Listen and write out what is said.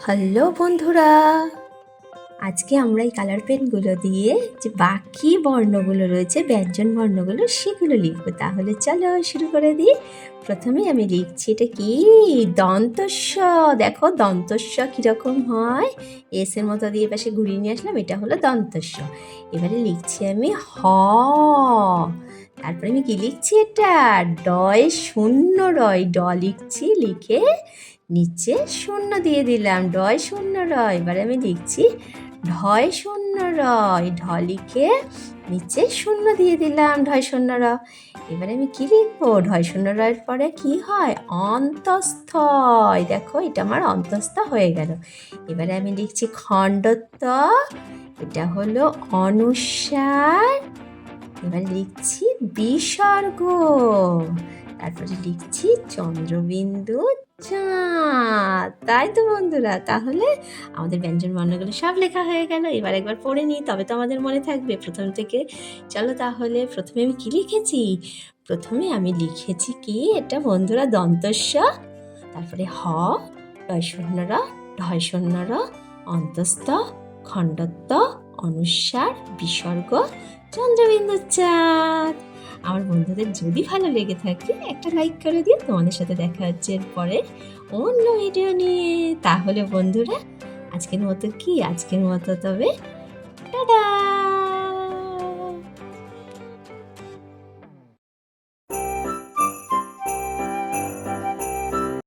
Hello বন্ধুরা। আজকে আমরা এই কালার পেনগুলো দিয়ে যে বাকি বর্ণগুলো রয়েছে, ব্যঞ্জন বর্ণগুলো, সেগুলো লিখব। তাহলে চলো শুরু করে দিই। প্রথমে আমি লিখছি, এটা কি? দন্তস্ব। দেখো, দন্তস্ব কীরকম হয়? এস এর মতো দিয়ে পাশে ঘুরিয়ে নিয়ে আসলাম, এটা হলো দন্তস্ব। এবারে লিখছি আমি হ। তারপরে আমি কি লিখছি এটা? ডয় শূন্য রয়, ড লিখছি, লিখে নিচে শূন্য দিয়ে দিলাম ডয় শূন্য রয়। এবারে আমি লিখছি, ঢয় শূন্য রয়। ঢ লিখে নিচে শূন্য দিয়ে দিলাম, ঢয় শূন্য র এবারে আমি কি লিখব? ঢয় শূন্য রয়ের পরে কি হয়? অন্তস্থয়। দেখো, এটা আমার অন্তস্থ হয়ে গেল। এবারে আমি লিখছি খণ্ডত্ব, এটা হলো অনুসার। এবার লিখছি বিসর্গ। তারপরে লিখছি চন্দ্রবিন্দু চাঁদ তাই তো বন্ধুরা, তাহলে আমাদের ব্যঞ্জন বর্ণগুলো সব লেখা হয়ে গেল। এবার একবার পড়ে নিই, তবে তো আমাদের মনে থাকবে প্রথম থেকে। চলো তাহলে প্রথমে আমি কি লিখেছি? প্রথমে আমি লিখেছি কি, এটা বন্ধুরা দন্তস্ব, তারপরে হ ডয় শূন্য র ঢয় শূন্য র অন্তস্থ, খণ্ডত্ব, অনুসার, বিসর্গ চন্দ্রবিন্দু চাঁদ আমার বন্ধুদের যদি ভালো লেগে থাকে, একটা লাইক করে দিও। তোমাদের সাথে দেখা হচ্ছে এরপরে অন্য ভিডিও নিয়ে। তাহলে বন্ধুরা, আজকের মতো কি? আজকের মতো তবে